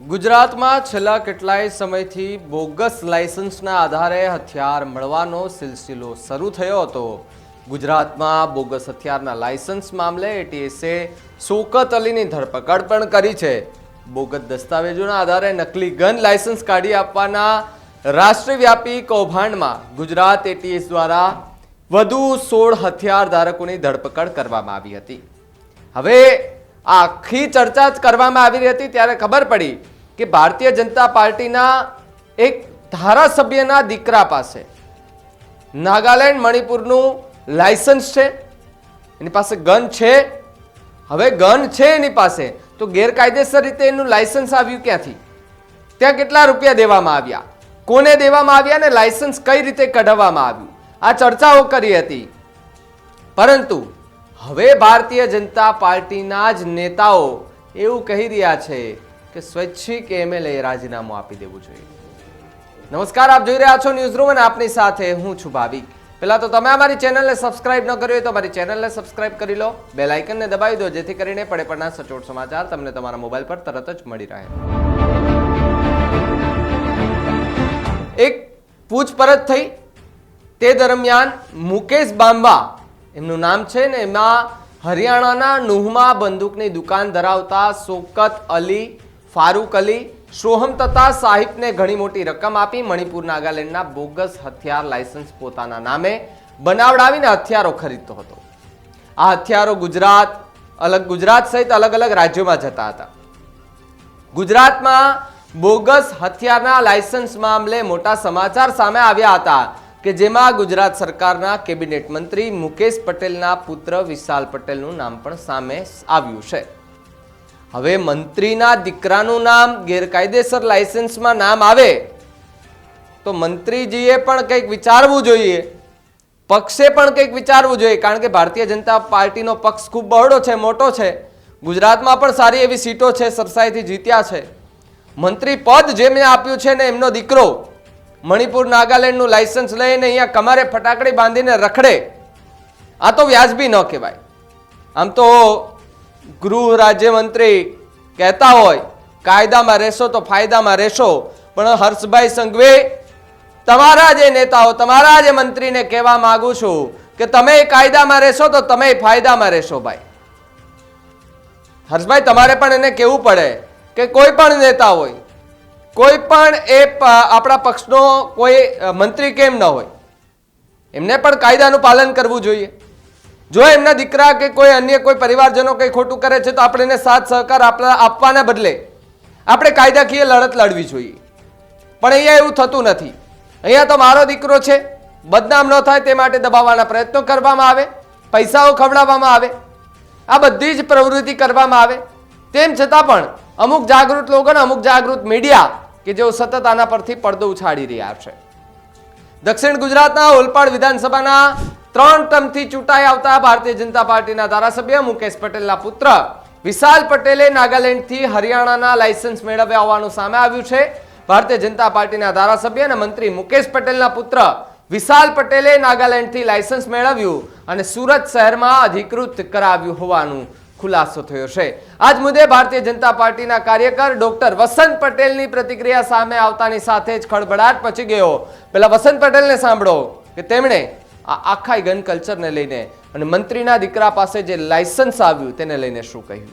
ગુજરાતમાં છેલ્લા કેટલાય સમયથી બોગસ લાયસન્સના આધારે હથિયાર મળવાનો સિલસિલો શરૂ થયો હતો. ગુજરાતમાં બોગસ હથિયારના લાયસન્સ મામલે એટીએસે શોકત અલીની ધરપકડ પણ કરી છે. બોગસ દસ્તાવેજોના આધારે નકલી ગન લાયસન્સ કાઢી આપવાના રાષ્ટ્રવ્યાપી કૌભાંડમાં ગુજરાત એટીએસ દ્વારા વધુ સોળ હથિયાર ધારકોની ધરપકડ કરવામાં આવી હતી. હવે આખી ચર્ચા જ કરવામાં આવી રહી હતી, ત્યારે ખબર પડી કે ભારતીય જનતા પાર્ટીના એક ધારાસભ્યના દીકરા પાસે નાગાલેન્ડ મણિપુરનું લાયસન્સ છે, એની પાસે ગન છે. હવે ગન છે એની પાસે, તો ગેરકાયદેસર રીતે એનું લાયસન્સ આવ્યું ક્યાંથી? ત્યાં કેટલા રૂપિયા દેવામાં આવ્યા? કોને દેવામાં આવ્યા ને લાયસન્સ કઈ રીતે કઢાવવામાં આવ્યું? આ ચર્ચાઓ કરી હતી. પરંતુ હવે ભારતીય જનતા પાર્ટીના જ નેતાઓ એવું કહી રહ્યા છે કે સ્વૈચ્છિક એમએલએ રાજીનામું આપી દેવું જોઈએ. નમસ્કાર, આપ જોઈ રહ્યા છો ન્યૂઝ રૂમ અને આપની સાથે હું છું ભાવિક. પહેલાં તો તમે અમારી ચેનલને સબસ્ક્રાઇબ ન કરી હોય તો અમારી ચેનલને સબસ્ક્રાઇબ કરી લો. બે લાઇકનને દબાવી દો, જેથી કરીને પડે પડના સચોટ સમાચાર તમને તમારા મોબાઈલ પર તરત જ મળી રહે. એક પૂછપરછ થઈ. તે દરમિયાન મુકેશ બાંબા એમનું નામ છે ને, એમાં હરિયાણાના નુહમાં બંદૂકની દુકાન ધરાવતા શોકત અલી, ફારૂક અલી, સોહમ તથા સાહિબને ઘણી મોટી રકમ આપી મણિપુર નાગાલેન્ડના બોગસ હથિયાર લાયસન્સ પોતાના નામે બનાવડાવીને હથિયારો ખરીદતો હતો. આ હથિયારો ગુજરાત, અલગ ગુજરાત સહિત અલગ અલગ રાજ્યોમાં જતા હતા. ગુજરાતમાં બોગસ હથિયારના લાયસન્સ મામલે મોટા સમાચાર સામે આવ્યા હતા. કે જેમાં ગુજરાત સરકારના કેબિનેટ મંત્રી મુકેશ પટેલના પુત્ર વિશાલ પટેલનું નામ પણ સામે આવ્યું છે. હવે મંત્રીના દીકરાનું નામ ગેરકાયદેસર લાયસન્સમાં નામ આવે, તો મંત્રીજીએ પણ કંઈક વિચારવું જોઈએ. પક્ષે પણ કંઈક વિચારવું જોઈએ, કારણ કે ભારતીય જનતા પાર્ટીનો પક્ષ ખૂબ બહોળો છે, મોટો છે. ગુજરાતમાં પણ સારી એવી સીટો છે, સરસાઈથી જીત્યા છે. મંત્રી પદ જેમને આપ્યું છે ને એમનો દીકરો મણિપુર નાગાલેન્ડનું લાયસન્સ લઈને અહીંયા કમારે ફટાકડી બાંધીને રખડે. આ તો વ્યાજબી ન કહેવાય. આમ તો ગૃહ રાજ્યમંત્રી કહેતા હોય, કાયદામાં રહેશો તો ફાયદામાં રહેશો, પણ હર્ષભાઈ સંઘવે તમારા જે નેતાઓ, તમારા જે મંત્રીને કહેવા માગું છું કે તમે કાયદામાં રહેશો તો તમે ફાયદામાં રહેશો ભાઈ. હર્ષભાઈ, તમારે પણ એને કહેવું પડે કે કોઈ પણ નેતા હોય કોઈ પણ એ આપણા પક્ષનો કોઈ મંત્રી કેમ ન હોય? એમને પણ કાયદાનું પાલન કરવું જોઈએ. જો એમના દીકરા કે કોઈ અન્ય કોઈ પરિવારજનો કંઈ ખોટું કરે છે, તો આપણે એને સાથ સહકાર આપણા, આપવાના બદલે આપણે કાયદાકીય લડત લડવી જોઈએ. પણ અહીંયા એવું થતું નથી. અહીંયા તો મારો દીકરો છે, બદનામ ન થાય તે માટે દબાવવાના પ્રયત્નો કરવામાં આવે, પૈસાઓ ખવડાવવામાં આવે, આ બધી જ પ્રવૃત્તિ કરવામાં આવે. તેમ છતાં પણ અમુક જાગૃત લોકો અને અમુક જાગૃત મીડિયા કે જેઓ સતત આના પરથી પડદો ઉછાળી રહ્યા છે. દક્ષિણ ગુજરાતના ઓલપાડ વિધાનસભાના ત્રણ ટર્મથી ચૂંટાઈ આવતા ભારતીય જનતા પાર્ટીના ધારાસભ્ય મુકેશ પટેલના પુત્ર વિશાલ પટેલે નાગાલેન્ડથી હરિયાણાના લાયસન્સ મેળવ્યા હોવાનું સામે આવ્યું છે. ભારતીય જનતા પાર્ટીના ધારાસભ્ય અને મંત્રી મુકેશ પટેલના પુત્ર વિશાલ પટેલે નાગાલેન્ડથી લાયસન્સ મેળવ્યું અને સુરત શહેરમાં અધિકૃત કરાવ્યું હોવાનું ખુલાસો થયો છે. આજ મુદ્દે ભારતીય જનતા પાર્ટીના કાર્યકર ડોક્ટર વસંત પટેલની પ્રતિક્રિયા સામે આવતાની સાથે જ ખળભળાટ પચી ગયો. પેલા વસંત પટેલને સાંભળો કે તેમણે આ આખા ગન કલ્ચરને લઈને અને મંત્રીના દીકરા પાસે જે લાયસન્સ આવ્યું તેને લઈને શું કહ્યું?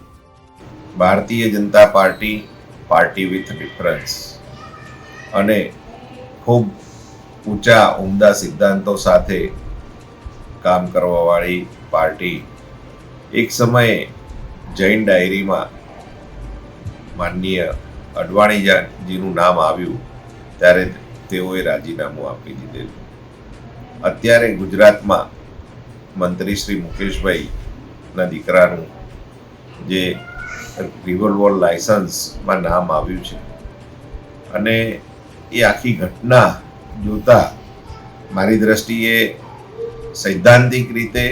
Bharatiya Janata Party party with difference અને ખૂબ ઊંચા, ઉમદા સિદ્ધાંતો સાથે કામ કરવાવાળી પાર્ટી એક સમયે જૈન ડાયરીમાં માનનીય અડવાણીજીનું નામ આવ્યું, ત્યારે તેઓએ રાજીનામું આપી દીધેલું. અત્યારે ગુજરાતમાં મંત્રી શ્રી મુકેશભાઈના દીકરાનું જે રિવોલ્વર લાયસન્સમાં નામ આવ્યું છે, અને એ આખી ઘટના જોતા મારી દ્રષ્ટિએ સૈદ્ધાંતિક રીતે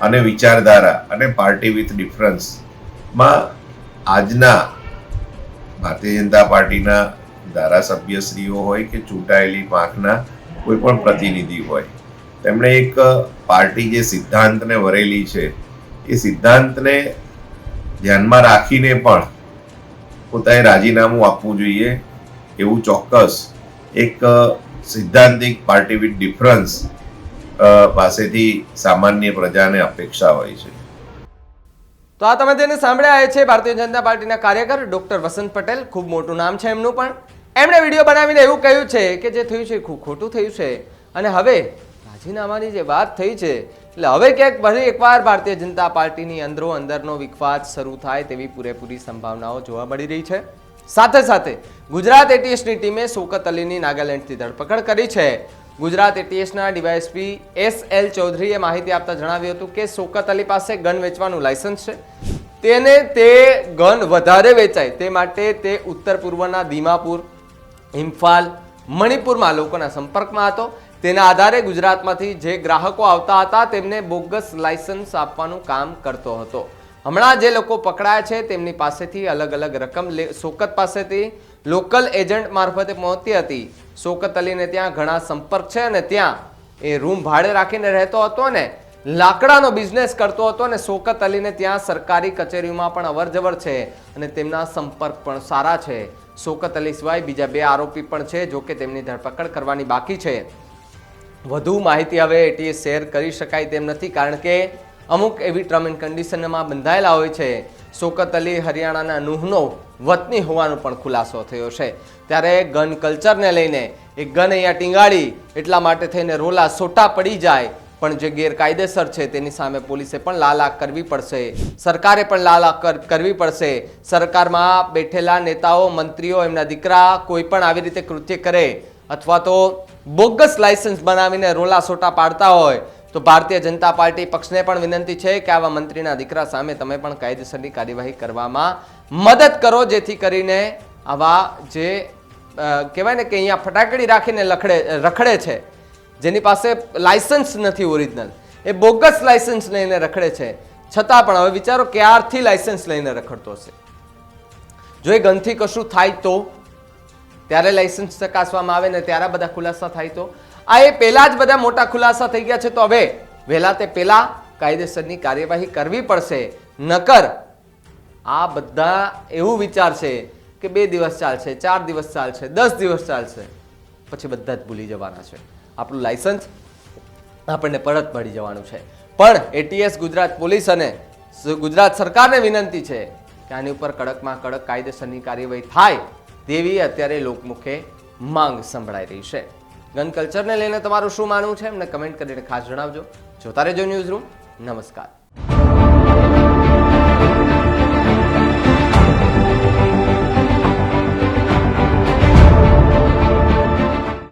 અને વિચારધારા અને પાર્ટી વિથ ડિફરન્સમાં આજના ભારતીય જનતા પાર્ટીના ધારાસભ્યશ્રીઓ હોય કે ચૂંટાયેલી પાંખના કોઈ પણ પ્રતિનિધિ હોય, તેમણે એક પાર્ટી જે સિદ્ધાંતને વરેલી છે, એ સિદ્ધાંતને ધ્યાનમાં રાખીને પણ પોતાએ રાજીનામું આપવું જોઈએ એવું ચોક્કસ એક સિદ્ધાંતિક પાર્ટી વિથ ડિફરન્સ પાસેથી સામાન્ય પ્રજાને અપેક્ષા હોય છે. તો આ તમે તેને સાંભળ્યા છે ભારતીય જનતા પાર્ટીના કાર્યકર ડોક્ટર વસંત પટેલ. ખૂબ મોટું નામ છે એમનું પણ. એમણે વીડિયો બનાવીને એવું કહ્યું છે કે જે થયું છે ખૂબ ખોટું થયું છે. અને હવે રાજીનામાની જે વાત થઈ છે, એટલે હવે ક્યાંક ફરી એકવાર ભારતીય જનતા પાર્ટીની અંદરો અંદરનો વિખવાદ શરૂ થાય તેવી પૂરેપૂરી સંભાવનાઓ જોવા મળી રહી છે. સાથે સાથે ગુજરાત એટીએસની ટીમે સોકત અલીની નાગાલેન્ડથી ધરપકડ કરી છે. ગુજરાત એટીએસના ડીવાયએસપી એસ એલ ચૌધરીએ માહિતી આપતા જણાવ્યું હતું કે શોકત અલી પાસે ગન વેચવાનું લાયસન્સ છે. તેને તે ગન વધારે વેચાય તે માટે તે ઉત્તર પૂર્વના દીમાપુર, ઇમ્ફાલ, મણિપુરમાં લોકોના સંપર્કમાં હતો. તેના આધારે ગુજરાતમાંથી જે ગ્રાહકો આવતા હતા તેમને બોગસ લાયસન્સ આપવાનું કામ કરતો હતો. હમણાં જે લોકો પકડાયા છે તેમની પાસેથી અલગ અલગ રકમ લે- શોકત પાસેથી લોકલ એજન્ટ મારફતે પહોંચતી હતી. શોકત અલીને ત્યાં ઘણા સંપર્ક છે અને ત્યાં એ રૂમ ભાડે રાખીને રહેતો હતો ને લાકડાનો બિઝનેસ કરતો હતો અને શોકત અલીને ત્યાં સરકારી કચેરીઓમાં પણ અવરજવર છે અને તેમના સંપર્ક પણ સારા છે. શોકત અલી સિવાય બીજા બે આરોપી પણ છે જો કે તેમની ધરપકડ કરવાની બાકી છે. વધુ માહિતી હવે એટીએ શેર કરી શકાય તેમ નથી કારણ કે અમુક એવી ટર્મ એન્ડ કન્ડિશનમાં બંધાયેલા હોય છે. શોકત અલી હરિયાણાના નુહનો વતની હોવાનો પણ ખુલાસો થયો છે. ત્યારે ગન કલ્ચરને લઈને એ ગન અહીંયા ટીંગાડી, એટલા માટે થઈને રોલા સોટા પડી જાય. પણ જે ગેરકાયદેસર છે તેની સામે પોલીસે પણ લાલાક કરવી પડશે. સરકારે પણ કર- કરવી પડશે. સરકારમાં બેઠેલા નેતાઓ, મંત્રીઓ, એમના દીકરા કોઈ પણ આવી રીતે કૃત્ય કરે અથવા તો બોગસ લાયસન્સ બનાવીને રોલા સોટા પાડતા હોય તો ભારતીય જનતા પાર્ટી પક્ષને પણ વિનંતી છે કે આવા મંત્રીના દીકરા સામે તમે પણ કાયદેસરની કાર્યવાહી કરવામાં મદદ કરો, જેથી કરીને આવા જે કહેવાય ને કે અહીંયા ફટાકડી રાખીને લખડે, રખડે છે, જેની પાસે લાયસન્સ નથી ઓરિજિનલ. એ બોગસ લાયસન્સ લઈને રખડે છે. છતાં પણ હવે વિચારો ક્યારથી લાયસન્સ લઈને રખડતો હશે? જો એ ગનથી કશું થાય તો? ત્યારે લાઇસન્સ ચકાસવામાં આવે ને ત્યારે બધા ખુલાસા થાય તો. આ એ પહેલા જ બધા મોટા ખુલાસા થઈ ગયા છે, તો હવે વહેલા તે પહેલા કાયદેસરની કાર્યવાહી કરવી પડશે. નકર આ બધા એવું વિચારશે કે બે દિવસ ચાલશે, ચાર દિવસ ચાલશે, દસ દિવસ ચાલશે, પછી બધા જ ભૂલી જવાના છે. આપણું લાઇસન્સ આપણને પરત મળી જવાનું છે. પણ એટીએસ ગુજરાત પોલીસ અને ગુજરાત સરકારને વિનંતી છે કે આની ઉપર કડકમાં કડક કાયદેસરની કાર્યવાહી થાય. તેવી અત્યારે લોકમુખે માંગ સંભળાઈ રહી છે. ગન કલ્ચરને લઈને તમારું શું માનવું છે? એમને કમેન્ટ કરીને ખાસ જણાવજો. જોતા રહેજો ન્યૂઝ રૂમ. નમસ્કાર.